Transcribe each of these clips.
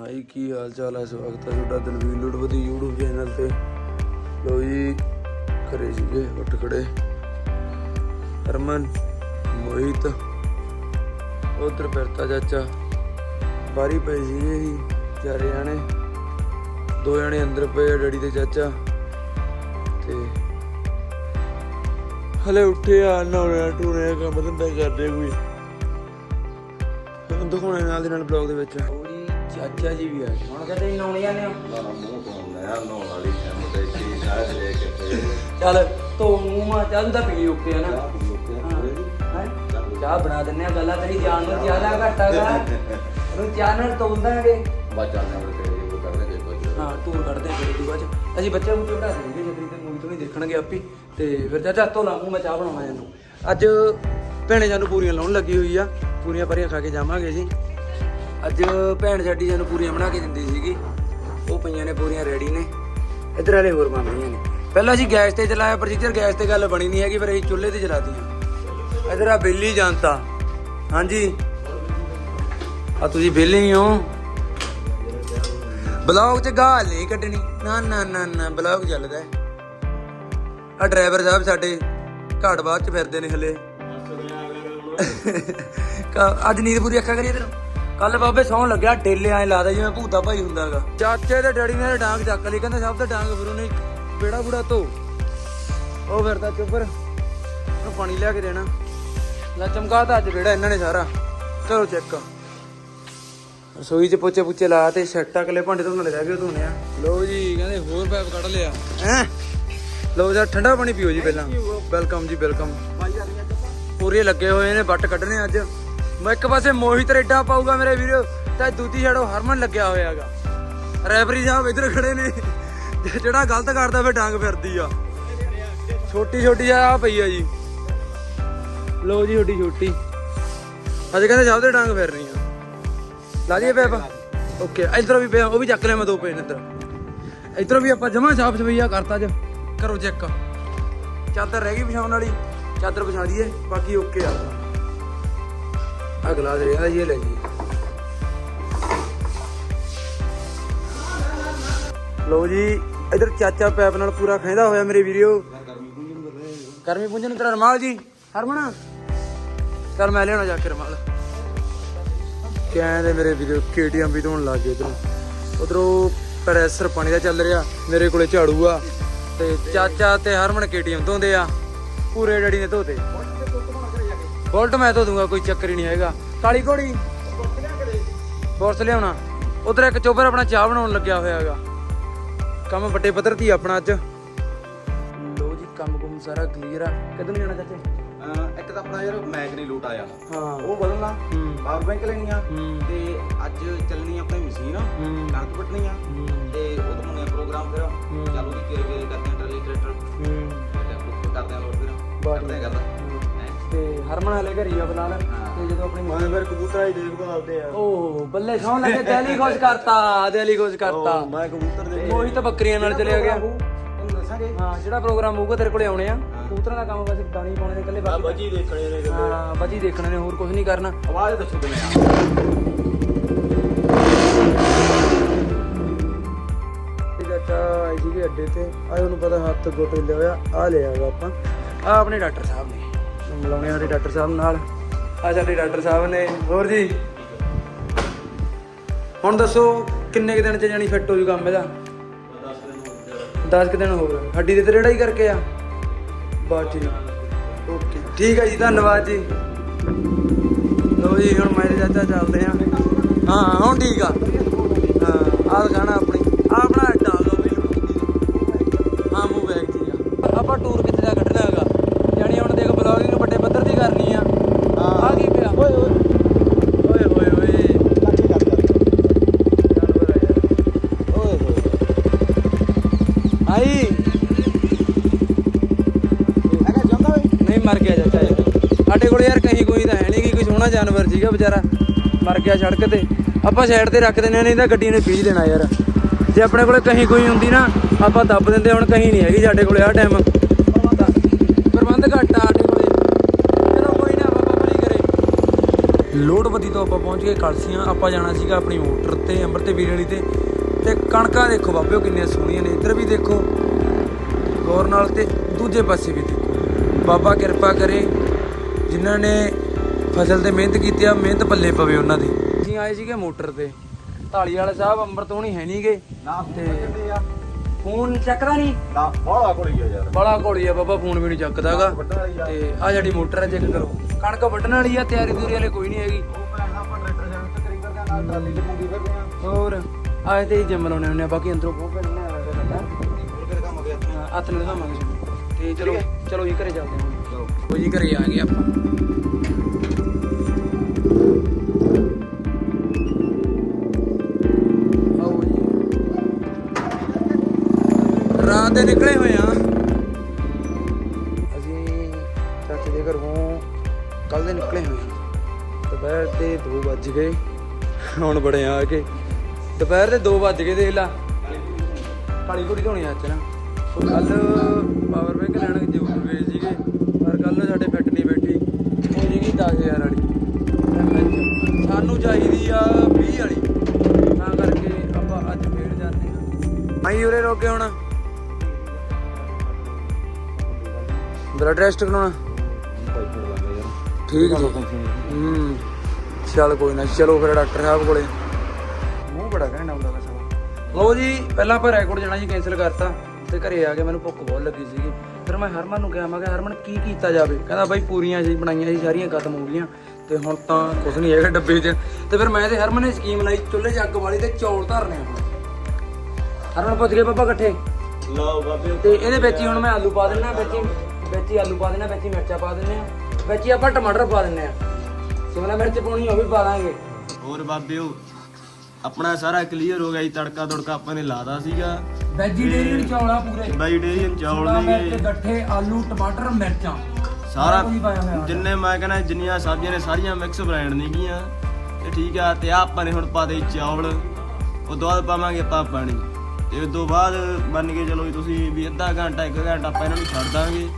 High ਕੀ ਹਾਲ ਚਾਲ ਹੈ ਸਵਾਗਤ ਹੈ ਤੁਹਾਡਾ ਦਲਵੀਰ ਲੁੜਵਦੀ YouTube ਚੈਨਲ ਤੇ। ਲੋ ਜੀ ਘਰੇ ਸੀਗੇ ਉੱਠ ਖੜੇ। ਹਰਮਨ ਮੋਹਿਤ ਉਧਰ ਫਿਰਤਾ ਚਾਚਾ। ਬਾਰੀ ਪਏ ਸੀਗੇ ਜੀ ਚਾਰੇ ਜਾਣੇ। ਦੋ ਜਣੇ ਅੰਦਰ ਪਏ ਆ, ਡੈਡੀ ਤੇ ਚਾਚਾ। ਤੇ ਹਲੇ ਉੱਠੇ ਆ ਨਹਾਉਣਾ ਟੂਣੇ ਕੰਮ ਧੰਦਾ ਕਰਦੇ ਕੋਈ। ਹੁਣ ਦਿਖਾਉਣੇ ਨਾਲ ਦੇ ਨਾਲ ਬਲੌਗ ਦੇ ਵਿੱਚ। ਚਾਚਾ ਜੀ ਵੀ ਆ ਗਏ। ਹੁਣ ਜਾਂਦੇ ਹੋ। ਨਾ ਨਾ ਮੂੰਹ ਤੋਂ ਨया ਨਹਾਉਣ ਵਾਲੀ ਟਾਈਮ ਤੇ ਕੀ ਸ਼ਾਇਦ ਲੈ ਕੇ ਚੱਲ ਤੋ ਮੂੰਹ ਮਾ ਚੱਲ ਤਾਂ ਪੀ ਓਕੇ ਆ ਨਾ? ਚਾਹ ਹੈਂ? ਬਣਾ ਦਿੰਨੇ ਆ ਗੱਲਾਂ ਤੇਰੀ ਜਾਨ ਨੂੰ ਜ਼ਿਆਦਾ ਘਟਾ ਗਾ ਚਾਹ ਨਾਲ ਤੋਲਦਾਂਗੇ ਬਾਅਦ ਜਾਂਦੇ ਆਪਣੇ ਤੇ ਇਹ ਕਰਦੇ ਜੇ ਕੁਝ ਹਾਂ ਟੂਰ ਕੱਢਦੇ ਫਿਰ ਬਾਅਦ ਚ। ਅਸੀਂ ਬੱਚੇ ਨੂੰ ਚੜਾ ਦੇਣਗੇ ਜੇ ਤੇ ਮੂਵੀ ਤੋਂ ਨਹੀਂ ਦੇਖਣਗੇ ਆਪੀ। ਤੇ ਫਿਰ ਚਾਚਾ ਧੋ ਲਾ ਮੂੰਹ ਮੈਂ ਚਾਹ ਬਣਾਉਣਾ ਇਹਨੂੰ। ਅੱਜ ਭੈਣੇ ਸਾਨੂੰ ਪੂਰੀਆਂ ਲਾਉਣ ਲੱਗੀ ਹੋਈ ਆ। ਪੂਰੀਆਂ ਪਰੀਆਂ ਖਾ ਕੇ ਜਾਵਾਂਗੇ ਜੀ ਅੱਜ ਭੈਣ ਸਾਡੀ ਸਾਨੂੰ ਪੂਰੀਆਂ ਬਣਾ ਕੇ ਦਿੰਦੀ ਸੀਗੀ। ਉਹ ਪਈਆਂ ਨੇ ਪੂਰੀਆਂ ਰੈਡੀ ਨੇ। ਇੱਧਰ ਵਾਲੇ ਹੋਰ ਮੰਗਦੀਆਂ ਨੇ। ਪਹਿਲਾਂ ਅਸੀਂ ਗੈਸ ਤੇ ਚਲਾਇਆ ਪਰ ਜਿੱਧਰ ਗੈਸ ਤੇ ਗੱਲ ਬਣੀ ਨਹੀਂ ਹੈਗੀ ਫਿਰ ਅਸੀਂ ਚੁੱਲ੍ਹੇ ਤੇ ਚਲਾਤੀਆਂ। ਇੱਧਰ ਆ ਬੇਲੀ ਜਾਣਤਾ ਹਾਂਜੀ। ਆ ਤੁਸੀਂ ਵਿਹਲੇ ਹੀ ਹੋ? ਬਲੌਗ ਚ ਗਾਲ ਨਹੀਂ ਕੱਢਣੀ। ਨਾ ਨਾ ਨਾ ਨਾ ਬਲੌਗ ਚੱਲਦਾ ਆ ਡਰਾਈਵਰ ਸਾਹਿਬ ਸਾਡੇ ਘਾਟ ਬਾਅਦ ਚ ਫਿਰਦੇ ਨੇ ਹਲੇ। ਅੱਜ ਨੀਂਦ ਪੂਰੀ ਅੱਖਾਂ ਕਰੀਏ ਤੈਨੂੰ? ਕੱਲ ਬਾਬੇ ਸੌਣ ਲੱਗਿਆ ਡੇਲੇ ਐ ਲੱਗਦਾ ਜਿਵੇਂ ਭੂਤਾ ਭਾਈ ਹੁੰਦਾਗਾ ਚਾਚੇ ਤੇ ਡੈਡੀ ਨੇ ਡਾਂਗ ਚੱਕ ਲਈ ਕਹਿੰਦੇ ਸਭ ਤੋਂ ਡਾਂਗ ਫਿਰ ਉਹਨੇ ਬੇੜਾ ਬੁੜਾ ਧੋ। ਉਹ ਫਿਰਦਾ ਚੁੱਪਰ ਉਹਨੂੰ ਪਾਣੀ ਲਿਆ ਕੇ ਦੇਣਾ। ਲੈ ਚਮਕਾਤਾ ਅੱਜ ਬੇੜਾ ਇਹਨਾਂ ਨੇ ਸਾਰਾ। ਚਲੋ ਚੈੱਕ। ਰਸੋਈ ਚ ਪੋਚੇ ਪੁੱਚੇ ਲਾ ਤੇ ਸੈੱਟਾਂ ਕਲੇ ਭਾਂਡੇ ਧੋਣ ਵਾਲੇ ਰਹਿ ਗਏ ਧੋਣੇ ਆ। ਲਓ ਜੀ ਕਹਿੰਦੇ ਹੋਰ ਪੈਪ ਕੱਢ ਲਿਆ। ਹੈ? ਲਓ ਜੀ ਠੰਡਾ ਪਾਣੀ ਪੀਓ ਜੀ ਪਹਿਲਾਂ। ਵੈਲਕਮ ਜੀ ਵੈਲਕਮ ਪੂਰੇ ਲੱਗੇ ਹੋਏ ਨੇ ਬੱਟ ਕੱਢਣੇ ਅੱਜ। ਮੈਂ ਇੱਕ ਪਾਸੇ ਮੋਹਿਤ ਰੇਡਾ ਪਾਊਗਾ ਮੇਰੇ ਵੀਰੋ, ਤੇ ਦੂਜੀ ਛੜੋ ਹਰਮਨ ਲੱਗਿਆ ਹੋਇਆਗਾ ਰੈਫਰੀ ਸਾਹਿਬ ਇੱਧਰ ਖੜੇ ਨੇ। ਜਿਹੜਾ ਗਲਤ ਕਰਦਾ ਫਿਰ ਡਾਂਗ ਫਿਰਦੀ ਆ। ਛੋਟੀ ਛੋਟੀ ਆ ਪਈ ਆ ਜੀ। ਲਓ ਜੀ, ਛੋਟੀ ਛੋਟੀ। ਅੱਜ ਕਹਿੰਦੇ ਸਭ ਦੇ ਡਾਂਗ ਫਿਰ ਆ। ਲਾ ਦਈਏ ਪੈਪ। ਓਕੇ, ਇਧਰੋਂ ਵੀ ਪਿਆ, ਉਹ ਵੀ ਚੱਕ ਲਿਆ ਮੈਂ ਦੋ ਪਏ ਨੇ ਇੱਧਰ। ਇਧਰੋਂ ਵੀ ਆਪਾਂ ਜਮਾ ਸਾਫ਼ ਸਫਾਈਆ ਕਰਤਾ ਅੱਜ। ਕਰੋ ਚੈੱਕ ਚਾਦਰ ਰਹਿ ਗਈ ਵਿਛਾਉਣ ਵਾਲੀ। ਚਾਦਰ ਵਿਛਾ ਦਈਏ ਬਾਕੀ ਓਕੇ ਆ। ਅਗਲਾ ਦੇ ਰਿਹਾ ਇਹ ਲੈ ਜੀ। ਲਓ ਜੀ, ਇਧਰ ਚਾਚਾ ਪੈਪ ਨਾਲ ਪੂਰਾ ਖੈਂਦਾ ਹੋਇਆ ਮੇਰੇ ਵੀਡੀਓ ਗਰਮੀ ਪੁੰਜਨ ਤੇਰਾ ਰਮਾਲ ਜੀ, ਹਰਮਨ। ਚੱਲ ਮੈਂ ਲਿਆਉਣਾ ਜਾ ਕੇ ਰਮਾਲ। ਕਹਿੰਦੇ ਮੇਰੇ ਵੀਡੀਓ ਕੇਟੀਐਮ ਵੀ ਧੋਣ ਲੱਗ ਗਏ ਉਧਰੋਂ ਉਧਰੋਂ ਪ੍ਰੈਸ਼ਰ ਪਾਣੀ ਦਾ ਚੱਲ ਰਿਹਾ, ਮੇਰੇ ਕੋਲੇ ਝਾੜੂ ਆ। ਤੇ ਚਾਚਾ ਤੇ ਹਰਮਨ ਕੇਟੀਐਮ ਧੋਂਦੇ ਆ। ਪੂਰੇ ਡੈਡੀ ਨੇ ਧੋਤੇ। ਬੋਲਟ ਮੈਂ ਧੋ ਦੂੰਗਾ ਕੋਈ ਚੱਕਰ ਹੀ ਨਹੀਂ ਹੈਗਾ। ਕਾਲੀ ਘੋੜੀ। ਬੋਰਸ ਲਿਆਉਣਾ। ਉਧਰ ਇੱਕ ਚੋਬਰ ਆਪਣਾ ਚਾਹ ਬਣਾਉਣ ਲੱਗਿਆ ਹੋਇਆ ਹੈਗਾ। ਕੰਮ ਵੱਡੇ ਪੱਧਰ ਤੇ ਆਪਣਾ ਅੱਜ। ਲੋ ਜੀ ਕੰਮ ਕੁਮ ਸਾਰਾ ਕਲੀਅਰ ਆ। ਕਦੋਂ ਜਾਣਾ ਚਾਚੇ? ਇੱਕ ਤਾਂ ਆਪਣਾ ਯਾਰ ਮੈਚ ਨਹੀਂ ਲੂਟ ਆਇਆ। ਹਾਂ। ਉਹ ਬਦਲਣਾ। ਪਾਵਰ ਬੈਂਕ ਲੈਣੀ ਆ। ਤੇ ਅੱਜ ਚੱਲਣੀ ਆਪਣੀ ਮਸ਼ੀਨ। ਕਣਕ ਵੱਢਣੀ ਆ। ਤੇ ਉਹ ਤੋਂ ਮੁੰਨੇ ਪ੍ਰੋਗਰਾਮ ਫਿਰ। ਚੱਲ ਉਹਦੀ ਕੇਰੇ ਕੇਰੇ ਕਰਦੇ ਆ ਟਰੈਕਟਰ ਕਰਦੇ ਆ ਲੋਡ ਫਿਰ। ਕਰਦੇ ਆ ਗੱਲ। ਤੇ ਹਰਮਨ ਵਾਲੇ ਘਰੀ ਆ ਬਲਾਲ ਤੇ ਜਦੋਂ ਆਪਣੀ ਮੈਂ ਫਿਰ ਕਬੂਤਰਾਂ ਹੀ ਦੇਖ ਭਾਲਦੇ ਆ। ਓ ਬੱਲੇ ਸੌਣ ਲੱਗੇ ਦਿਲ ਖੁਸ਼ ਕਰਤਾ ਦਿਲ ਖੁਸ਼ ਕਰਤਾ। ਮੈਂ ਕਬੂਤਰ ਦੇ ਉਹੀ ਤਾਂ ਬੱਕਰੀਆਂ ਨਾਲ ਚਲਿਆ ਗਿਆ। ਤੁਹਾਨੂੰ ਦੱਸਾਂਗੇ। ਹਾਂ ਜਿਹੜਾ ਪ੍ਰੋਗਰਾਮ ਹੋਊਗਾ ਤੇਰੇ ਕੋਲੇ ਆਉਣੇ ਆ। ਕਬੂਤਰਾਂ ਦਾ ਕੰਮ ਬਸ ਦਾਣੀ ਪਾਉਣੇ ਦੇ ਇਕੱਲੇ ਬਾਕੀ ਬੱਜੀ ਦੇਖਣੇ ਨੇ ਹਾਂ ਬਾਜੀ ਦੇਖਣੇ ਨੇ ਹੋਰ ਕੁਝ ਨਹੀਂ ਕਰਨਾ। ਆਵਾਜ਼ ਦੱਸੋ ਕਿਵੇਂ ਆ? ਤੇ ਚਾਚਾ ਆਈ ਸੀਗੇ ਅੱਡੇ ਤੇ। ਆ ਉਹਨੂੰ ਪਤਾ ਹੱਥ ਗੋਟ ਲਿਆ ਹੋਇਆ। ਆ ਲਿਆਗਾ ਆਪਾਂ। ਆ ਆਪਣੇ ਡਾਕਟਰ ਸਾਹਿਬ ਨੇ। ਮਿਲਾਉਣੇ ਆ ਸਾਡੇ ਡਾਕਟਰ ਸਾਹਿਬ ਨਾਲ। ਆ ਸਾਡੇ ਡਾਕਟਰ ਸਾਹਿਬ ਨੇ। ਹੋਰ ਜੀ? ਹੁਣ ਦੱਸੋ, ਕਿੰਨੇ ਕੁ ਦਿਨ ਚ ਜਾਣੀ ਫਿੱਟ ਹੋ ਜੂ ਕੰਮ ਇਹਦਾ 10 ਕੁ ਦਿਨ ਹੋ ਗਏ। ਹੱਡੀ ਦੇ ਤੇ ਹੀ ਕਰਕੇ ਆ? ਬਸ ਠੀਕ। ਓਕੇ। ਠੀਕ ਹੈ ਜੀ, ਧੰਨਵਾਦ ਜੀ। ਲੋ ਜੀ, ਹੁਣ ਮੈਂ ਚਾਚਾ ਚੱਲਦੇ ਆ। ਹਾਂ, ਹੁਣ ਠੀਕ ਆ। ਹਾਂ, ਆਹ ਦਿਖਾਣਾ ਆਪਣੀ। ਆਪਣਾ ਅੱਡਾ ਹੈਗਾ ਵੀ। ਹਾਂ, ਮੂੰਹ ਬੈਗ ਜੀ ਆ। ਆਪਾਂ ਟੂਰ ਕਿੱਥੇ ਦਾ ਕੱਢਣਾ ਹੈਗਾ ਯਾਨੀ ਹੁਣ ਦੇਖ ਬਲੌਗਿੰਗ ਵੱਡੇ ਪੱਧਰ ਦੀ ਕਰਨੀ ਆ ਆ ਕੀ ਪਿਆ ਓਏ ਓਏ ਓਏ ਓਏ ਓਏ ਜਾਨਵਰ ਆ ਯਾਰ ਓਏ ਹੋਏ ਆਈ ਹੈਗਾ ਜਾਂਦਾ ਓਏ ਨਹੀਂ ਮਰ ਗਿਆ ਚਾਚਾ ਸਾਡੇ ਕੋਲ ਯਾਰ ਕहीं ਕੋਈ ਤਾਂ ਹੈ ਨਹੀਂ ਕਿ ਕੋਈ ਸੋਹਣਾ ਜਾਨਵਰ ਸੀਗਾ ਵਿਚਾਰਾ। ਮਰ ਗਿਆ ਸੜਕ ਤੇ। ਆਪਾਂ ਸਾਈਡ ਤੇ ਰੱਖ ਦਿੰਦੇ ਆ ਨਹੀਂ ਤਾਂ ਗੱਡੀ ਨੇ ਪੀਜ ਦੇਣਾ ਯਾਰ। ਜੇ ਆਪਣੇ ਕੋਲੇ ਕਹੀਂ ਕੋਈ ਹੁੰਦੀ ਨਾ ਆਪਾਂ ਦੱਬ ਦਿੰਦੇ ਹੁਣ ਕਹੀਂ ਨਹੀਂ ਹੈਗੀ ਸਾਡੇ ਕੋਲੇ ਆ ਟਾਈਮ ਪ੍ਰਬੰਧ ਘੱਟ ਆ ਸਾਡੇ ਕੋਲੇ। ਚਲੋ ਕੋਈ ਨਾ ਬਾਬਾ ਭਲੀ ਕਰੇ। ਲੋੜਵਦੀ ਤੋਂ ਆਪਾਂ ਪਹੁੰਚ ਗਏ ਕਲਸੀਆਂ। ਆਪਾਂ ਜਾਣਾ ਸੀਗਾ ਆਪਣੀ ਮੋਟਰ ਤੇ ਅੰਬਰ ਤੇ ਵੀਰੇ ਵਾਲੀ ਤੇ। ਤੇ ਕਣਕਾਂ ਦੇਖੋ ਬਾਬਿਓ ਕਿੰਨੀਆਂ ਸੋਹਣੀਆਂ ਨੇ। ਇੱਧਰ ਵੀ ਦੇਖੋ। ਗੌਰ ਨਾਲ ਤੇ ਦੂਜੇ ਪਾਸੇ ਵੀ ਦੇਖੋ। ਬਾਬਾ ਕਿਰਪਾ ਕਰੇ ਜਿਨ੍ਹਾਂ ਨੇ ਫਸਲ ਤੇ ਮਿਹਨਤ ਕੀਤੀ ਆ ਮਿਹਨਤ ਪੱਲੇ ਪਵੇ ਉਹਨਾਂ ਦੀ। ਅਸੀਂ ਆਏ ਸੀਗੇ ਮੋਟਰ ਤੇ। ਢਾਲੀ ਵਾਲੇ ਸਾਹਿਬ ਅੰਬਰ ਤੋਂ ਨਹੀਂ ਹੈ ਨਹੀਂਗੇ ਤੇ ਫੋਨ ਚੱਕਦਾ ਨਹੀਂ? ਨਾ ਬੜਾ ਕੋਲੀ ਆ ਯਾਰ। ਬੜਾ ਘੋੜੀ ਆ ਬਾਬਾ ਫੋਨ ਵੀ ਨਹੀਂ ਚੱਕਦਾਗਾ। ਤੇ ਆ ਜਿਹੜੀ ਮੋਟਰ ਹੈ ਚੈੱਕ ਕਰੋ। ਕਣਕ ਵੱਢਣ ਵਾਲੀ ਆ ਤਿਆਰੀ ਦੂਰੀ ਵਾਲੇ ਕੋਈ ਨਹੀਂ ਹੈਗੀ। ਹੋਰ? ਆਏ ਤੇ ਹੀ ਜਿੰਮ ਲਾਉਣੇ ਹੁੰਦੇ ਆ ਬਾਕੀ ਅੰਦਰੋਂ ਬਹੁਤ ਨੇ ਆਇਆ ਕਰਦਾ। ਹੋਰ ਕਿਹੜਾ ਕੰਮ ਹੋ ਗਿਆ ਹੱਥ ਨਾਲ ਦਿਖਾਵਾਂਗੇ ਤੁਹਾਨੂੰ ਤੇ ਚਲੋ ਚਲੋ ਜੀ ਘਰੇ ਚੱਲਦੇ ਹਾਂ। ਚਲੋ ਉਹ ਜੀ ਘਰੇ ਆ ਗਏ ਆਪਾਂ। ਆਓ ਜੀ। ਰਾਤ ਦੇ ਨਿਕਲੇ ਹੋਏ ਆ। ਅਸੀਂ ਚਾਚੇ ਦੇ ਘਰੋਂ ਕੱਲ ਦੇ ਨਿਕਲੇ ਹੋਏ ਆ। ਦੁਪਹਿਰ ਦੇ 2 ਵੱਜ ਗਏ। ਹੁਣ ਬੜੇ ਆ ਕੇ ਦੁਪਹਿਰ ਦੇ 2 ਵੱਜ ਗਏ ਦੇਖ ਲਾ। ਕਾਲੀ ਕੁੜੀ ਧੋਣੀ ਅੱਜ ਨਾ। ਉਹ ਕੱਲ ਪਾਵਰ ਬੈਂਕ ਲੈਣ ਜ਼ਰੂਰ ਗਏ ਸੀਗੇ। ਪਰ ਕੱਲ ਸਾਡੇ ਫਿੱਟ ਨਹੀਂ ਬੈਠੀ। ਉਹ ਸੀਗੀ 10000 ਵਾਲੀ। ਸਾਨੂੰ ਚਾਹੀਦੀ ਆ 20 ਵਾਲੀ। ਤਾਂ ਕਰਕੇ ਆਪਾਂ ਅੱਜ ਫੇਰ ਜਾਂਦੇ ਹਾਂ ਆਈ ਉਰੇ ਰੋਕੇ ਹੁਣ। ਬਲੱਡ ਟੈਸਟ ਕਰਾਉਣਾ। ਠੀਕ ਜੀ। ਹੂੰ। ਚੱਲ ਕੋਈ ਨਾ, ਚਲੋ ਫਿਰ ਡਾਕਟਰ ਸਾਹਿਬ ਕੋਲੇ। ਮੂੰਹ ਬੜਾ ਘੈਂਟ ਆਉਂਦਾ ਸਾਲਾ। ਲਓ ਜੀ ਪਹਿਲਾਂ ਆਪਾਂ ਰੈਕੋਰਡ ਜਾਣਾ ਜੀ ਕੈਨਸਲ ਕਰਤਾ। ਤੇ ਘਰੇ ਆ ਕੇ ਮੈਨੂੰ ਭੁੱਖ ਬਹੁਤ ਲੱਗੀ ਸੀਗੀ। ਫਿਰ ਮੈਂ ਹਰਮਨ ਨੂੰ ਕਿਹਾ ਮੈਂ ਕਿਹਾ ਹਰਮਨ ਕੀ ਕੀਤਾ ਜਾਵੇ? ਕਹਿੰਦਾ ਬਾਈ ਪੂਰੀਆਂ ਜੀ ਬਣਾਈਆਂ ਸੀ ਸਾਰੀਆਂ ਖਤਮ ਹੋ ਗਈਆਂ। ਤੇ ਹੁਣ ਤਾਂ ਕੁਝ ਨਹੀਂ ਹੈਗਾ ਡੱਬੇ 'ਚ। ਤੇ ਫਿਰ ਮੈਂ ਤੇ ਹਰਮਨ ਨੇ ਸਕੀਮ ਲਾਈ ਚੁੱਲ੍ਹੇ 'ਚ ਅੱਗ ਵਾਲੀ ਤੇ ਚੌਲ ਧਰਨੇ ਹੁਣ ਹਰਮਨ ਪੁੱਛ ਗਏ ਪਾਪਾ ਇਕੱਠੇ? ਲਓ ਬਾਬੇ। ਤੇ ਇਹਦੇ ਵਿੱਚ ਹੀ ਹੁਣ ਮੈਂ ਆਲੂ ਪਾ ਦਿੰਦਾ ਵਿੱਚ ਹੀ ਵਿੱਚ ਹੀ ਆਲੂ ਪਾ ਦੇਣਾ ਵਿੱਚ ਹੀ ਮਿਰਚਾਂ ਪਾ ਦਿੰਦੇ ਆ। ਵਿੱਚ ਹੀ ਆਪਾਂ ਟਮਾਟਰ ਪਾ ਦਿੰਦੇ ਆ। ਸ਼ਿਮਲਾ ਮਿਰਚ ਪਾਉਣੀ ਉਹ ਵੀ ਪਾ ਦਾਂਗੇ। ਹੋਰ ਬਾਬਿਓ ਆਪਣਾ ਸਾਰਾ ਕਲੀਅਰ ਹੋ ਗਿਆ ਜੀ ਤੜਕਾ ਤੜਕਾ ਆਪਾਂ ਨੇ ਲਾਦਾ ਸੀਗਾ। ਵੈਜੀਟੇਰੀਅਨ ਚੌਲਾ ਪੂਰੇ। ਵੈਜੀਟੇਰੀਅਨ ਚੌਲ ਮਿਰਚ ਸੀਗੇ ਗੱਠੇ ਆਲੂ ਟਮਾਟਰ ਮਿਰਚਾਂ। ਸਾਰਾ ਕੁਝ ਪਾਇਆ ਹੋਇਆ ਜਿੰਨੇ ਮੈਂ ਕਹਿੰਦਾ ਜਿੰਨੀਆਂ ਸਬਜ਼ੀਆਂ ਨੇ ਸਾਰੀਆਂ ਮਿਕਸ ਬਲੈਂਡ ਨੇਗੀਆਂ। ਤੇ ਠੀਕ ਆ ਤੇ ਆਹ ਆਪਾਂ ਨੇ ਹੁਣ ਪਾ ਦੇ ਚੌਲ। ਉਹ ਤੋਂ ਬਾਅਦ ਪਾਵਾਂਗੇ ਆਪਾਂ ਪਾਣੀ। ਤੇ ਉਸ ਤੋਂ ਬਾਅਦ ਮੰਨ ਕੇ ਚਲੋ ਵੀ ਤੁਸੀਂ ਵੀ ਅੱਧਾ ਘੰਟਾ ਇੱਕ ਘੰਟਾ ਆਪਾਂ ਇਹਨਾਂ ਨੂੰ ਛੱਡ ਦਾਂਗੇ।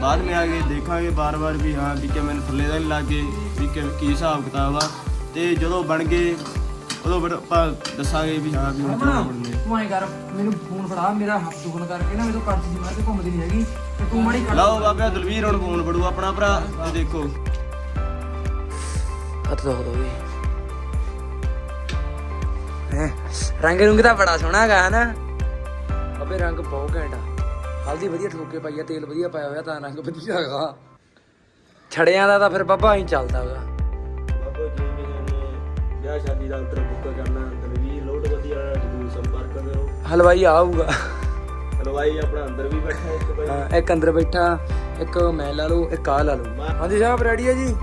ਬਾਅਦ ਵਿੱਚ ਆ ਕੇ ਦੇਖਾਂਗੇ ਬਾਰ-ਬਾਰ ਵੀ ਹਾਂ ਵੀ ਕਿਵੇਂ ਥੱਲੇ ਦਾ ਨਹੀਂ ਲੱਗੇ ਵੀ ਕਿ ਕੀ ਹਿਸਾਬ ਕਿਤਾਬ ਆ। ਤੇ ਜਦੋਂ ਬਣ ਗਏ ਉਦੋਂ ਫਿਰ ਆਪਾਂ ਦੱਸਾਂਗੇ ਵੀ ਹਾਂ ਵੀ ਹੁਣ ਕਿਵੇਂ ਬਣਨੇ। ਤੂੰ ਐਂ ਕਰ ਮੈਨੂੰ ਫੋਨ ਫੜਾ ਮੇਰਾ ਹੱਥ ਦੁਖਣ ਕਰਕੇ ਨਾ ਮੇਰੇ ਤੋਂ ਕਰਚ ਦੀ ਮਾਰ ਕੇ ਘੁੰਮਦੀ ਨਹੀਂ ਹੈਗੀ ਤੇ ਤੂੰ ਮਾੜੀ ਕਰ ਲਓ ਬਾਬਾ ਦਲਵੀਰ ਹੁਣ ਫੋਨ ਫੜੂ ਆਪਣਾ ਭਰਾ ਤੇ ਦੇਖੋ। ਹੱਥ ਦੋ ਦੋ ਵੀ ਹੈ? ਰੰਗ ਰੁੰਗ ਤਾਂ ਬੜਾ ਸੋਹਣਾ ਹੈਗਾ ਨਾ ਅਬੇ ਰੰਗ ਬਹੁਤ ਘੈਂਟ ਆ। ਹਲਦੀ ਵਧੀਆ ਠੋਕੇ ਪਾਈ ਆ ਤੇਲ ਵਧੀਆ ਪਾਇਆ ਹੋਇਆ ਤਾਂ ਰੰਗ ਵਧੀਆ ਹੈਗਾ। ਛੜਿਆਂ ਦਾ ਤਾਂ ਫਿਰ ਬਾਬਾ ਹੀ ਚੱਲਦਾ ਹੈਗਾ। ਵਿਆਹ ਸ਼ਾਦੀ ਦਾ ਆਰਡਰ ਬੁੱਕ ਕਰਨਾ ਦਲਵੀਰ ਲੋਡ ਵਧੀਆ ਜਰੂਰ ਸੰਪਰਕ ਕਰੋ। ਹਲਵਾਈ ਆਊਗਾ। ਹਲਵਾਈ ਆਪਣਾ ਅੰਦਰ ਵੀ ਬੈਠਾ ਇੱਕ ਬਾਈ ਹਾਂ, ਇੱਕ ਅੰਦਰ ਬੈਠਾ ਇੱਕ ਮੈਂ ਲਾ ਲਓ ਇੱਕ ਆ ਲਾ ਲਓ ਹਾਂਜੀ ਸਾਹਿਬ ਰੈਡੀ ਹੈ ਜੀ?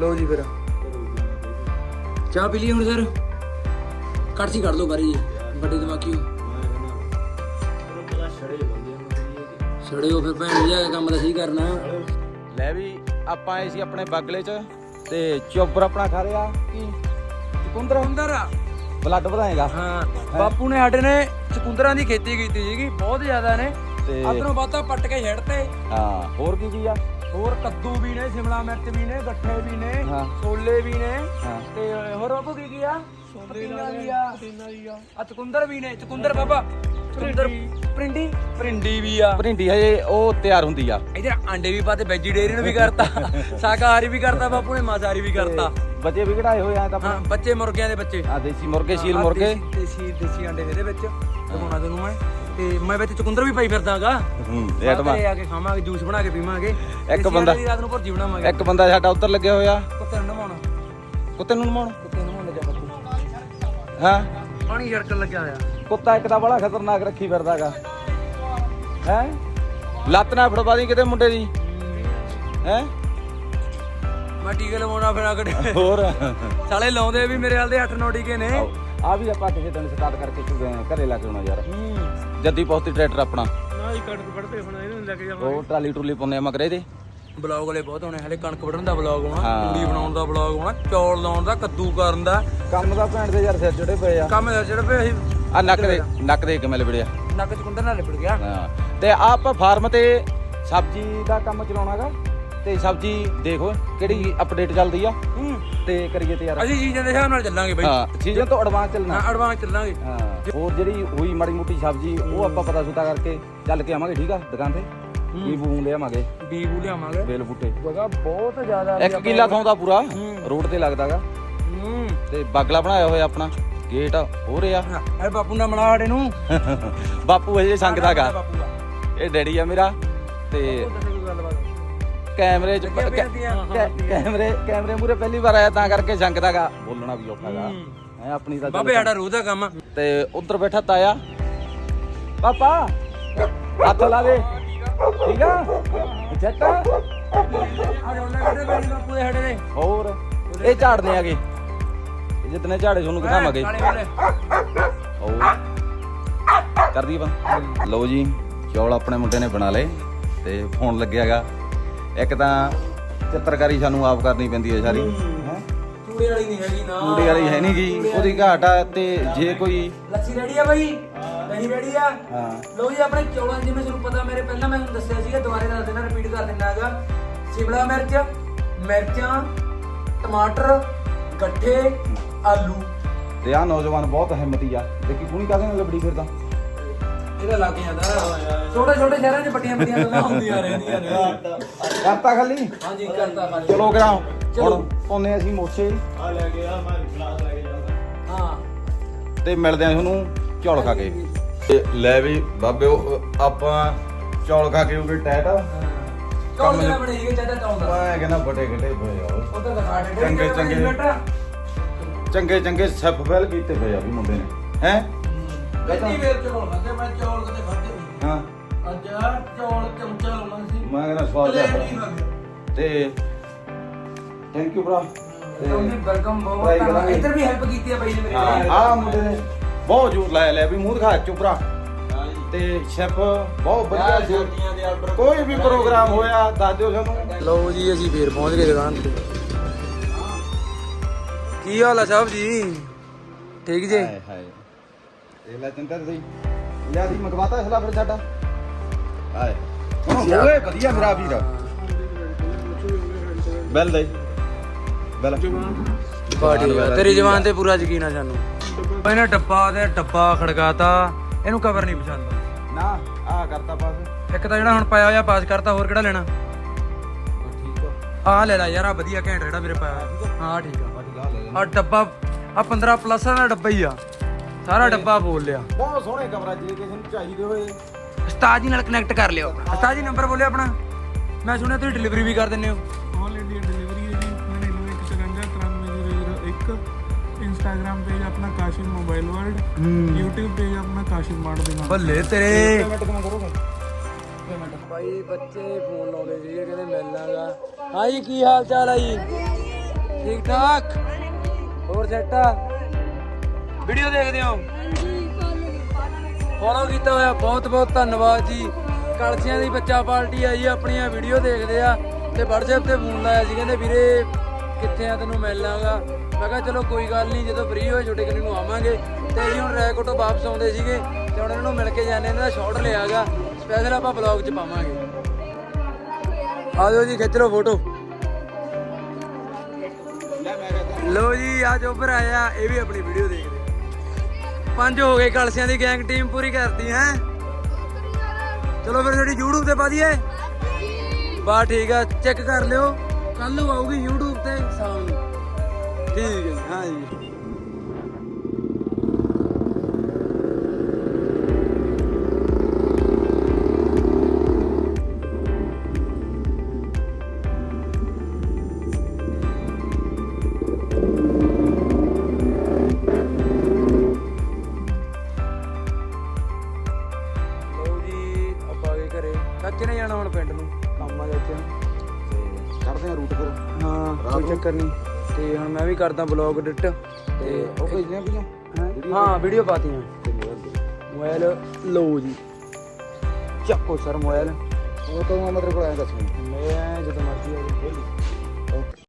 ਲਓ ਜੀ ਫਿਰ। ਚਾਹ ਪੀ ਲਈ ਹੁਣ ਸਰ? ਕੜਛੀ ਕੱਢ ਲਓ ਬਾਰੀ ਜੀ। ਵੱਡੇ ਦਿਮਾਗੀ ਹੋ। ਛੜਿਓ ਫਿਰ ਭੈਣ ਜੀ ਕੰਮ ਤਾਂ ਸਹੀ ਕਰਨਾ। ਲੈ ਵੀ ਆਪਾਂ ਆਏ ਸੀ ਆਪਣੇ ਬਾਗਲੇ 'ਚ। ਤੇ ਚੋਬਰ ਆਪਣਾ ਖਾ ਰਿਹਾ। ਕੀ? ਚਕੁੰਦਰ ਹੁੰਦਰ ਬਲੱਡ ਵਧਾਏਗਾ। ਹਾਂ ਬਾਪੂ ਨੇ ਸਾਡੇ ਨੇ ਚਕੁੰਦਰਾਂ ਦੀ ਖੇਤੀ ਕੀਤੀ ਸੀਗੀ ਬਹੁਤ ਜ਼ਿਆਦਾ ਨੇ। ਤੇ ਅਦਰੋਂ ਬਾਤਾਂ ਪੱਟ ਕੇ ਛੱਡਤੇ ਹਾਂ ਹੋਰ ਕੀ ਚੀਜ਼ ਆ? ਹੋਰ ਕੱਦੂ ਵੀ ਨੇ ਸ਼ਿਮਲਾ ਮਿਰਚ ਵੀ ਨੇ ਗੱਠੇ ਵੀ ਨੇ। ਛੋਲੇ ਵੀ ਨੇ। ਤੇ ਹੋਰ ਬਾਪੂ ਕੀ ਕੀ ਆ? ਪਤੀਨਾ ਵੀ ਆ। ਆ। ਚਕੁੰਦਰ ਵੀ ਨੇ ਚਕੁੰਦਰ ਬਾਬਾ। ਚਕੁੰਦਰ ਪ੍ਰਿੰਡੀ ਪ੍ਰਿੰਡੀ ਵੀ ਆ। ਭਰਿੰਡੀ ਹਜੇ ਉਹ ਤਿਆਰ ਹੁੰਦੀ ਆ। ਇਧਰ ਆਂਡੇ ਵੀ ਪਾਤੇ ਵੈਜੀਟੇਰੀਅਨ ਵੀ ਕਰਤਾ ਸ਼ਾਕਾਹਾਰੀ ਵੀ ਕਰਤਾ ਬਾਪੂ ਨੇ ਮਾਸਾਹਾਰੀ ਵੀ ਕਰਤਾ। ਬੱਚੇ ਵੀ ਕਢਾਏ ਹੋਏ ਆ ਤਾਂ ਹਾਂ ਬੱਚੇ ਮੁਰਗਿਆਂ ਦੇ ਬੱਚੇ। ਆ ਦੇਸੀ ਮੁਰਗੇ ਸੀਲ ਆਹ ਮੁਰਗੇ। ਦੇਸੀ- ਦੇਸੀ ਦੇਸੀ ਆਂਡੇ ਇਹਦੇ ਵਿੱਚ ਦਿਖਾਉਣਾ ਤੈਨੂੰ ਮੈਂ। ਤੇ ਮੈਂ ਵਿੱਚ ਚਕੁੰਦਰ ਵੀ ਪਾਈ ਫਿਰਦਾਗਾ। ਹੂੰ ਇਹ ਆਈਟਮਾਂ। ਘਰੇ ਆ ਕੇ ਖਾਵਾਂਗੇ ਜੂਸ ਬਣਾ ਕੇ ਪੀਵਾਂਗੇ। ਇੱਕ ਬੰਦਾ- ਦੀ ਰਾਤ ਨੂੰ ਭੁਰਜੀ ਬਣਾਵਾਂਗੇ। ਇੱਕ ਬੰਦਾ ਸਾਡਾ ਉੱਧਰ ਲੱਗਿਆ ਹੋਇਆ। ਕੁੱਤੇ ਨੂੰ ਨਵਾਉਣਾ ਕੁੱਤੇ ਨੂੰ ਨਮਾਉਣ। ਕੁੱਤੇ ਨੂੰ ਨਵਾਉਣ ਲੱਗਾ ਬਾਪੂ। ਹਾਂ। ਪਾਣੀ ਛੜਕਣ ਲੱਗਿਆ ਹੋਇਆ। ਕੁੱਤਾ ਇੱਕ ਤਾਂ ਬੜਾ ਖਤਰਨਾਕ ਰੱਖੀ ਫਿਰਦਾਗਾ। ਹੈ? ਲੱਤ ਨਾ ਫੜਵਾ ਦੀ ਕਿਤੇ ਮੁੰਡੇ ਦੀ? ਹੈ? ਮੈਂ ਟੀਕੇ ਲਵਾਉਣਾ ਫਿਰ ਅਗੜ ਹੋਰ? ਸਾਲੇ ਲਾਉਂਦੇ ਵੀ ਮੇਰੇ ਹਾਲ ਦੇ 8-9 ਟੀਕੇ ਨੇ। ਆ ਵੀ ਆਪਾਂ ਕਿਸੇ ਦਿਨ ਸਟਾਰਟ ਕਰਕੇ ਚੁਗੇ ਘਰੇ ਲੱਗ ਜਾਣਾ ਯਾਰ। ਹੂੰ। ਜੱਦੀ ਪੌਸਤੀ ਟਰੈਕਟਰ ਆਪਣਾ। ਨਾ ਹੀ ਕੱਢ ਕੱਢਦੇ ਹੁਣ ਇਹਨੂੰ ਲੈ ਕੇ ਉਹ ਟਰਾਲੀ ਟਰੂਲੀ ਪਾਉਂਦੇ ਆ ਮਗਰੇ ਦੇ ਬਲੌਗ ਵਾਲੇ ਬਹੁਤ ਹੋਣੇ ਹਲੇ ਕਣਕ ਵੱਢਣ ਦਾ ਬਲੌਗ ਹੋਣਾ। ਤੂੜੀ ਬਣਾਉਣ ਦਾ ਬਲੌਗ ਹੋਣਾ ਚੌਲ ਲਾਉਣ ਦਾ ਕੱਦੂ ਕਰਨ ਦਾ। ਕੰਮ ਦਾ ਭੈਣ ਦੇ ਯਾਰ ਸਿਰ ਚੜੇ ਪਏ ਆ। ਕੰਮ ਦਾ ਜਿਹੜਾ ਪਿਆ ਸੀ ਆ ਨੱਕ ਦੇ ਨੱਕ ਦੇ ਕਿਵੇਂ ਲਿਬੜਿਆ ਨੱਕ ਚ ਕੁੰਦਰ ਨਾਲ ਲਿਪੜ ਗਿਆ। ਹਾਂ ਤੇ ਆਪਾਂ ਫਾਰਮ ਤੇ ਸਬਜ਼ੀ ਦਾ ਕੰਮ ਚਲਾਉਣਾਗਾ ਤੇ ਸਬਜ਼ੀ ਦੇਖੋ ਕਿਹੜੀ ਅਪਡੇਟ ਚੱਲਦੀ ਆ। ਤੇ ਕਰੀਏ ਤੇ ਯਾਰ ਅਸੀਂ ਚੀਜ਼ਾਂ ਦੇ ਹਿਸਾਬ ਨਾਲ ਚੱਲਾਂਗੇ ਬਾਈ। ਹਾਂ ਚੀਜ਼ਾਂ ਤੋਂ ਐਡਵਾਂਸ ਚੱਲਣਾ। ਹਾਂ ਐਡਵਾਂਸ ਚੱਲਾਂਗੇ। ਹਾਂ ਹੋਰ ਜਿਹੜੀ ਹੋਈ ਮਾੜੀ ਮੋਟੀ ਸਬਜ਼ੀ ਉਹ ਆਪਾਂ ਪਤਾ ਸੁਤਾ ਕਰਕੇ ਚੱਲ ਕੇ ਆਵਾਂਗੇ ਠੀਕ ਆ ਦੁਕਾਨ ਤੇ? ਕੀ ਬੂੰ ਲਿਆਵਾਂਗੇ। ਬੀਬੂ ਲਿਆਵਾਂਗੇ। ਬੇਲ ਬੂਟੇ। ਜਗ੍ਹਾ ਬਹੁਤ ਜ਼ਿਆਦਾ ਇੱਕ ਕਿੱਲਾ ਥਾਂ ਦਾ ਪੂਰਾ ਰੋਡ ਤੇ ਲੱਗਦਾਗਾ। ਹੂੰ। ਤੇ ਬਾਗਲਾ ਬਣਾਇਆ ਹੋਇਆ ਆਪਣਾ। ਗੇਟ ਹੋ ਰਿਹਾ। ਇਹ ਬਾਪੂ ਨਾਲ ਬਣਾ ਸਾਡੇ ਨੂੰ। ਬਾਪੂ ਹਜੇ ਸੰਗਦਾਗਾ ਬਾਪੂ ਦਾ। ਇਹ ਡੈਡੀ ਆ ਮੇਰਾ ਤੇ ਕੈਮਰੇ ਚ ਕੈਮਰੇ ਕੈਮਰੇ ਮੂਰੇ ਪਹਿਲੀ ਵਾਰ ਆਇਆ ਤਾਂ ਕਰਕੇ ਸੰਗਦਾਗਾ ਬੋਲਣਾ ਵੀ ਔਖਾਗਾ ਹੈ। ਆਪਣੀ ਚੱਲ ਬਾਬੇ ਸਾਡਾ ਰੋਜ਼ ਦਾ ਕੰਮ ਤੇ ਉੱਧਰ ਬੈਠਾ ਤਾਇਆ। ਪਾਪਾ ਹੱਥ ਲਾ ਦੇ। ਠੀਕ ਆ? ਜੱਟ। ਆ ਰੋਲੇ ਕੱਢੇ ਬਈ ਬਾਪੂ ਦੇ ਸਾਡੇ ਦੇ ਹੋਰ ਇਹ ਝਾੜਨੇ ਆਗੇ। ਜਿਤਨੇ ਝਾੜੇ ਤੁਹਾਨੂੰ ਦਿਖਾਵਾਂਗੇ। ਕਾਲੇ ਵੇਲੇ। ਹੋਰ। ਕਰਦੀ ਬਾ ਲਓ ਜੀ ਚੌਲ ਆਪਣੇ ਮੁੰਡੇ ਨੇ ਬਣਾ ਲਏ ਤੇ ਫੋਨ ਲੱਗਿਆਗਾ ਇੱਕ ਤਾਂ ਚਿੱਤਰਕਾਰੀ ਸਾਨੂੰ ਆਪ ਕਰਨੀ ਪੈਂਦੀ ਹੈ ਸਾਰੀ। ਚੂੜੇ ਵਾਲੀ ਨਹੀਂ ਹੈਗੀ ਨਾ। ਕੁੜੀ ਵਾਲੀ ਹੈ ਨਹੀਂ ਗੀ। ਉਹਦੀ ਘਾਟ ਆ ਤੇ ਜੇ ਕੋਈ ਲੱਸੀ ਰੈਡੀ ਆ ਬਾਈ? ਨਹੀਂ ਰੈਡੀ ਆ। ਹਾਂ। ਲੋ ਜੀ ਆਪਣੇ ਚੌਲਾਂ ਜਿਵੇਂ ਤੁਹਾਨੂੰ ਪਤਾ ਮੇਰੇ ਪਹਿਲਾਂ ਮੈਂ ਤੁਹਾਨੂੰ ਦੱਸਿਆ ਸੀਗਾ ਦੁਬਾਰੇ ਦੱਸ ਦੇਣਾ ਰਿਪੀਟ ਕਰ ਦਿੰਦਾ ਹੈਗਾ। ਸ਼ਿਮਲਾ ਮਿਰਚ ਮਿਰਚਾਂ ਟਮਾਟਰ ਗੱਠੇ ਆਲੂ। ਤੇ ਆ ਨੌਜਵਾਨ ਬਹੁਤ ਹਿੰਮਤੀ ਆ। ਦੇਖੀ ਕੁਣੀ ਕਾਹਦੇ ਨਾਲ ਲਬੜੀ ਫਿਰਦਾ? ਇਹਦਾ ਲੱਗ ਜਾਂਦਾ ਛੋਟੇ ਛੋਟੇ ਸ਼ਹਿਰਾਂ 'ਚ ਵੱਡੀਆਂ ਵੱਡੀਆਂ ਗੱਲਾਂ ਹੁੰਦੀਆਂ ਰਹਿੰਦੀਆਂ ਨੇ। ਕਰਤਾ ਖਾਲੀ? ਹਾਂਜੀ ਕਰਤਾ ਖਾਲੀ। ਚਲੋ ਕਰਾਂ। ਹੁਣ ਪਾਉਨੇ ਅਸੀਂ ਮੋਛੇ ਆ ਲੈ ਕੇ ਆ ਮੈਂ ਗਲਾਸ ਲੈ ਕੇ ਹਾਂ। ਤੇ ਮਿਲਦੇ ਆ ਤੁਹਾਨੂੰ ਚੌਲ ਖਾ ਕੇ। ਤੇ ਲੈ ਵੀ ਬਾਬੇ ਉਹ ਆਪਾਂ ਚੌਲ ਖਾ ਕੇ ਉਹ ਵੀ ਟੈਟ ਚੌਲ ਕਿਵੇਂ ਬਣੇ ਸੀਗੇ ਚਾਚਾ ਚੌਲ ਦਾ। ਮੈਂ ਕਹਿੰਦਾ ਬਟੇ ਘਟੇ ਪਏ ਆ। ਉਹ। ਉਧਰ ਦਿਖਾ ਦੇ। ਚੰਗੇ- ਚੰਗੇ। ਚੰਗੇ ਚੰਗੇ ਸੈਫ ਵੈਲ ਕੀਤੇ ਆ ਵੀ ਮੁੰਡੇ ਨੇ। ਹੈ? ਕਿੰਨੀ ਵੇਰ ਚੌਲ ਖਾਦੇ ਮੈਂ ਚੌਲ ਕਦੇ ਖਾਦੇ ਨਹੀਂ। ਹਾਂ। ਅੱਜ ਚੌਲ ਚਮਚਾ ਲਾਉਣਾ ਸੀ। ਮੈਂ ਕਹਿੰਦਾ ਸਵਾਦ ਖਾਦੇ ਤੇ ਥੈਂਕ ਯੂ ਭਰਾ। ਤੁਹਾਨੂੰ ਵੈਲਕਮ ਬਹੁਤ ਧੰਨਵਾਦ। ਇੱਧਰ ਵੀ ਹੈਲਪ ਕੀਤੀ ਆ ਬਾਈ ਨੇ ਆ ਮੁੰਡੇ ਬਹੁਤ ਜ਼ੋਰ ਲਾਇਆ ਲੈ ਵੀ ਮੂੰਹ ਦਿਖਾ ਚੁਪਰਾ ਤੇ ਸ਼ੈਫ ਬਹੁਤ ਵਧੀਆ ਆਰਡਰ ਕੋਈ ਵੀ ਪ੍ਰੋਗਰਾਮ ਹੋਇਆ ਦੱਸ ਦਿਓ ਸਾਨੂੰ। ਲਓ ਜੀ ਅਸੀਂ ਫੇਰ ਪਹੁੰਚ ਗਏ ਦੁਕਾਨ ਤੇ। ਕੀ ਹਾਲ ਆ ਸਾਹਿਬ ਜੀ? ਠੀਕ ਜੀ? ਹਾਏ ਹਾਏ। ਇਹ ਲੈ ਚੰਦਰ ਦੀ ਲਿਆ ਦੀ ਮੰਗਵਾਤਾ ਇਸਲਾ ਫਿਰ ਸਾਡਾ। ਹਾਏ। ਹੋਏ ਵਧੀਆ ਮੇਰਾ ਵੀਰ। ਬੈਲ ਦੇ। ਬੈਲ। ਬਾਡੀ ਤੇਰੀ ਜਵਾਨ ਤੇ ਪੂਰਾ ਯਕੀਨ ਆ ਸਾਨੂੰ। ਇਹਨੇ ਡੱਬਾ ਤੇ ਡੱਬਾ ਖੜਕਾਤਾ ਇਹਨੂੰ ਕਵਰ ਨਹੀਂ ਪਸੰਦ ਨਾ ਆ ਕਰਤਾ ਪਾਸ। ਇੱਕ ਤਾਂ ਜਿਹੜਾ ਹੁਣ ਪਾਇਆ ਹੋਇਆ ਪਾਸ ਕਰਤਾ ਹੋਰ ਕਿਹੜਾ ਲੈਣਾ? ਠੀਕ ਆ। ਲੈ ਲੈ ਯਾਰ ਆ ਵਧੀਆ ਘੈਂਟ ਜਿਹੜਾ ਮੇਰੇ ਪਾਇਆ। ਹੋਇਆ ਹਾਂ ਠੀਕ ਆ। ਆ ਡੱਬਾ ਆ 15 ਪਲੱਸ ਦਾ ਡੱਬਾ ਹੀ ਆ। ਸਾਰਾ ਡੱਬਾ ਬੋਲ ਲਿਆ। ਬਹੁਤ ਸੋਹਣੇ ਕਵਰੇਜ ਜੇ ਕਿਸੇ ਨੂੰ ਚਾਹੀਦੇ ਹੋਏ। ਉਸਤਾਦ ਜੀ ਨਾਲ ਕਨੈਕਟ ਕਰ ਲਿਓ ਆਪਣਾ। ਉਸਤਾਦ ਜੀ ਨੰਬਰ ਬੋਲਿਓ ਆਪਣਾ। ਮੈਂ ਸੁਣਿਆ ਤੁਸੀਂ ਡਿਲੀਵਰੀ ਵੀ ਕਰ ਦਿੰਦੇ ਹੋ। ਆਲ ਇੰਡੀਆ ਡਿਲੀਵਰੀ ਹੈ ਜੀ 9915939001 ਇੰਸਟਾਗ੍ਰam ਪੇਜ ਆਪਣਾ Kashim mobile world YouTube page ਆਪਣਾ ਕਾਸ਼ਿਮ ਮਾਰਟ ਦੇ ਨਾਮ ਬੱਲੇ ਤੇਰੇ। ਪੇਮੈਂਟ ਕਿਵੇਂ ਕਰੋਗੇ? ਭਾਈ ਬੱਚੇ ਫੋਨ ਲਾਉਂਦੇ ਸੀਗੇ ਕਹਿੰਦੇ ਮਿਲਣਾਗਾ। ਹਾਂ ਜੀ ਕੀ ਹਾਲ ਚਾਲ ਆ ਜੀ? ਠੀਕ ਠਾਕ? ਹੋਰ ਆ। ਵੀਡੀਓ ਦੇਖਦੇ ਹੋ। ਫੋਲੋ ਕੀਤਾ ਹੋਇਆ, ਬਹੁਤ ਬਹੁਤ ਧੰਨਵਾਦ ਜੀ। ਕਲਸੀਆਂ ਦੀ ਬੱਚਾ ਪਾਰਟੀ ਆ ਜੀ ਆਪਣੀਆਂ ਵੀਡੀਓ ਦੇਖਦੇ ਆ। ਤੇ WhatsApp ਤੇ ਫੋਨ ਲਾਇਆ ਸੀ, ਕਹਿੰਦੇ ਵੀਰੇ, ਕਿੱਥੇ ਆ ਤੈਨੂੰ ਮਿਲਣਾਗਾ ਮੈਂ ਕਿਹਾ, ਚਲੋ ਕੋਈ ਗੱਲ ਨਹੀਂ, ਜਦੋਂ ਫ੍ਰੀ ਹੋਏ ਛੋਟੇ ਕਲੀ ਨੂੰ ਆਵਾਂਗੇ। ਤੇ ਜੀ ਹੁਣ ਰੈਕੋਟੋ ਵਾਪਸ ਆਉਂਦੇ ਸੀਗੇ, ਤੇ ਹੁਣ ਇਹਨਾਂ ਨੂੰ ਮਿਲ ਕੇ ਜਾਂਦੇ, ਇਹਨਾਂ ਦਾ ਸ਼ਾਟ ਲਿਆਗਾ ਸਪੈਸ਼ਲ ਆਪਾਂ ਬਲੌਗ 'ਚ ਪਾਵਾਂਗੇ। ਆ ਜਾਓ ਜੀ, ਖਿੱਚ ਲਓ ਫੋਟੋ ਲੋ ਜੀ ਅੱਜ ਉੱਪਰ ਆਇਆ ਇਹ ਵੀ ਆਪਣੀ ਵੀਡੀਓ ਦੇਖਦੇ ਪੰਜ ਹੋ ਗਏ ਕਲਸਿਆਂ ਦੀ ਗੈਂਗ ਟੀਮ ਪੂਰੀ ਕਰਤੀ ਹੈ? ਚਲੋ ਫਿਰ ਸਾਡੀ YouTube ਤੇ ਪਾ ਦਈਏ। ਬਾ ਠੀਕ ਆ ਚੈੱਕ ਕਰ ਲਿਓ। ਕੱਲ ਨੂੰ ਆਊਗੀ YouTube ਤੇ ਸ਼ਾਮ ਨੂੰ। ਠੀਕ ਹੈ ਜੀ, ਹਾਂ ਜੀ। ਚੱਕਰ ਨਹੀਂ ਤੇ ਹੁਣ ਮੈਂ ਵੀ ਕਰਦਾ ਬਲੌਗ ਐਡਿਟ ਤੇ ਉਹ ਭੇਜਦੇ ਪਈਆਂ ਹੈਂ? ਹਾਂ ਵੀਡੀਓ ਪਾਤੀਆਂ। ਮੋਬਾਈਲ ਲਓ ਜੀ। ਚੱਕੋ ਸਰ ਮੋਬਾਈਲ ਉਹ ਤਾਂ ਮੈਂ ਤੇਰੇ ਕੋਲ ਆਇਆ ਦੱਸ ਮੈਂ ਜਦੋਂ ਮਰਜ਼ੀ ਆ